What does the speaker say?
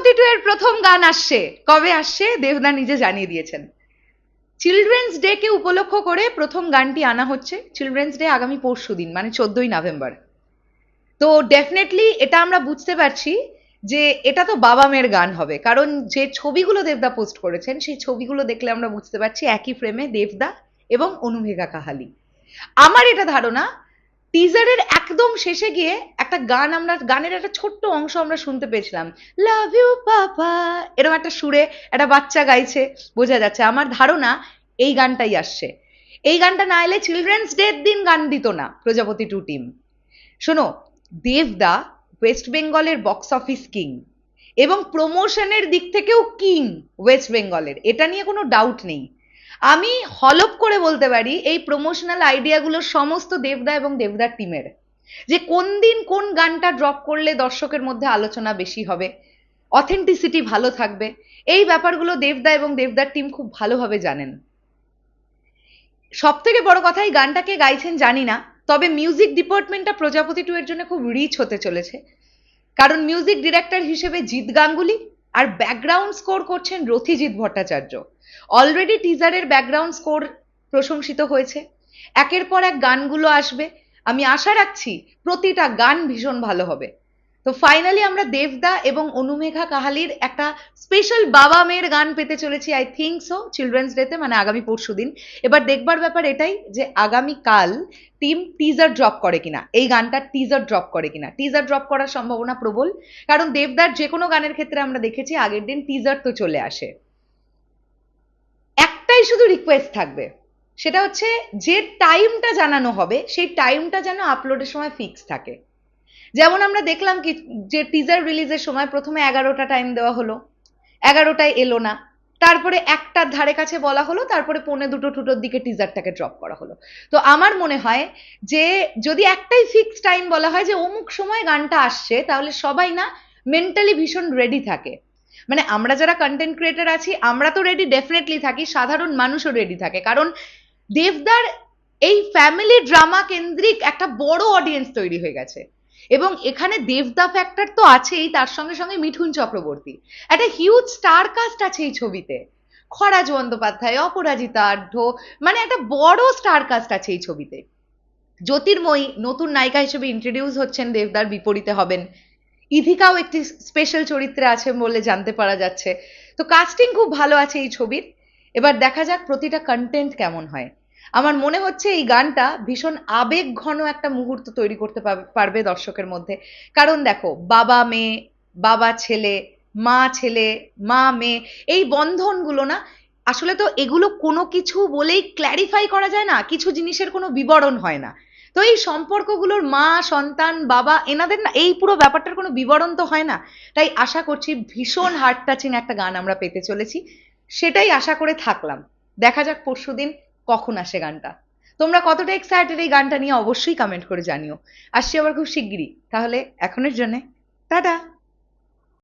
প্রজাপতি টু এর প্রথম গান আসছে। কবে আসছে? দেবদা নিজে জানিয়ে দিয়েছেন। চিলড্রেন্স ডে কে উপলক্ষ করে প্রথম গানটি আনা হচ্ছে চিলড্রেন্স ডে আগামী পরশু দিন মানে চোদ্দই নভেম্বর। তো ডেফিনেটলি এটা আমরা বুঝতে পারছি যে এটা তো বাবা মেয়ের গান হবে, কারণ যে ছবিগুলো দেবদা পোস্ট করেছেন, সেই ছবিগুলো দেখলে আমরা বুঝতে পারছি একই ফ্রেমে দেবদা এবং অনুভেগা কাহালি। আমার এটা ধারণা টিজারের একদম শেষে গিয়ে একটা গান আমরা, গানের একটা ছোট্ট অংশ আমরা শুনতে পেয়েছিলাম। লাভ ইউ পাপা এরকম একটা সুরে একটা বাচ্চা গাইছে, বোঝা যাচ্ছে। আমার ধারণা এই গানটাই আসছে। এই গানটা না এলে চিলড্রেন্স ডের দিন গান দিত না প্রজাপতি টু টিম শোনো দেবদা ওয়েস্ট বেঙ্গলের বক্স অফিস কিং এবং প্রমোশনের দিক থেকেও কিং ওয়েস্ট বেঙ্গলের এটা নিয়ে কোনো ডাউট নেই। আমি হলপ করে বলতে পারি এই প্রমোশনাল আইডিয়াগুলো সমস্ত দেবদা এবং দেবদার টিমের যে কোন দিন কোন গানটা ড্রপ করলে দর্শকের মধ্যে আলোচনা বেশি হবে অথেন্টিসিটি ভালো থাকবে, এই ব্যাপারগুলো দেবদা এবং দেবদার টিম খুব ভালোভাবে জানেন। সব থেকে বড় কথা, এই গানটাকে গাইছেন জানি না, তবে মিউজিক ডিপার্টমেন্টটা প্রজাপতি টু এর জন্য খুব রিচ হতে চলেছে। কারণ মিউজিক ডিরেক্টর হিসেবে জিৎ গাঙ্গুলি আর ব্যাকগ্রাউন্ড স্কোর করছেন রথিজিৎ ভট্টাচার্য। অলরেডি টিজারের ব্যাকগ্রাউন্ড স্কোর প্রশংসিত হয়েছে। একের পর এক গানগুলো আসবে। আমি আশা রাখছি প্রতিটা গান ভীষণ ভালো হবে। তো ফাইনালি আমরা দেবদা এবং অনুমেঘা কাহালির একটা স্পেশাল বাবা মেয়ের গান পেতে চলেছি আই থিঙ্ক সো চিলড্রেন্স ডেতে মানে আগামী পরশু দিন। এবার দেখবার ব্যাপার এটাই যে আগামী কাল টিম টিজার ড্রপ করে কিনা, এই গানটার টিজার ড্রপ করে কিনা। টিজার ড্রপ করার সম্ভাবনা প্রবল, কারণ দেবদার যে কোনো গানের ক্ষেত্রে আমরা দেখেছি আগের দিন টিজার তো চলে আসে। একটাই শুধু রিকোয়েস্ট থাকবে, সেটা হচ্ছে যে টাইমটা জানানো হবে, সেই টাইমটা যেন আপলোডের সময় ফিক্স থাকে। যেমন আমরা দেখলাম কি, যে টিজার রিলিজের সময় প্রথমে এগারোটা টাইম দেওয়া হলো, এগারোটায় এলো না। তারপরে একটার ধারে কাছে বলা হলো, তারপরে পৌনে দুটো টুটোর দিকে টিজারটাকে ড্রপ করা হলো। তো আমার মনে হয় যে, যদি একটাই ফিক্স টাইম বলা হয় যে, অমুক সময় গানটা আসছে, তাহলে সবাই না মেন্টালি ভীষণ রেডি থাকে। মানে আমরা যারা কন্টেন্ট ক্রিয়েটার আছি, আমরা তো রেডি ডেফিনেটলি থাকি, সাধারণ মানুষও রেডি থাকে। কারণ দেবদার এই ফ্যামিলি ড্রামা কেন্দ্রিক একটা বড় অডিয়েন্স তৈরি হয়ে গেছে। এবং এখানে দেবদা ফ্যাক্টর তো আছেই, তার সঙ্গে সঙ্গে মিঠুন চক্রবর্তী। একটা হিউজ স্টার কাস্ট আছে এই ছবিতে। খরাজ বন্দ্যোপাধ্যায়, অপরাজিতা আঢ্য মানে একটা বড় স্টার কাস্ট আছে এই ছবিতে। জ্যোতির্ময়ী, নতুন নায়িকা হিসেবে ইন্ট্রোডিউস হচ্ছেন দেবদার বিপরীতে হবেন। ইধিকাও একটি স্পেশাল চরিত্রে আছে বলে জানতে পারা যাচ্ছে। তো কাস্টিং খুব ভালো আছে এই ছবির। এবার দেখা যাক প্রতিটা কন্টেন্ট কেমন হয়। আমার মনে হচ্ছে এই গানটা ভীষণ আবেগ ঘন একটা মুহূর্ত তৈরি করতে পারবে দর্শকের মধ্যে। কারণ দেখো, বাবা মেয়ে, বাবা ছেলে, মা ছেলে, মা মেয়ে, এই বন্ধনগুলো না, আসলে তো এগুলো কোনো কিছু বলেই ক্ল্যারিফাই করা যায় না, কিছু জিনিসের কোনো বিবরণ হয় না। তো এই সম্পর্কগুলোর মা, সন্তান, বাবা, এনাদের না, এই পুরো ব্যাপারটার কোনো বিবরণ তো হয় না। তাই আশা করছি ভীষণ হার্ট টাচিং একটা গান আমরা পেতে চলেছি। সেটাই আশা করে থাকলাম। দেখা যাক পরশু দিন কখন আসে গানটা? তোমরা কতটা এক্সাইটেড এই গানটা নিয়ে অবশ্যই কমেন্ট করে জানিও। আসছি আবার খুব শিগগিরই। তাহলে এখনের জন্যে, টাটা!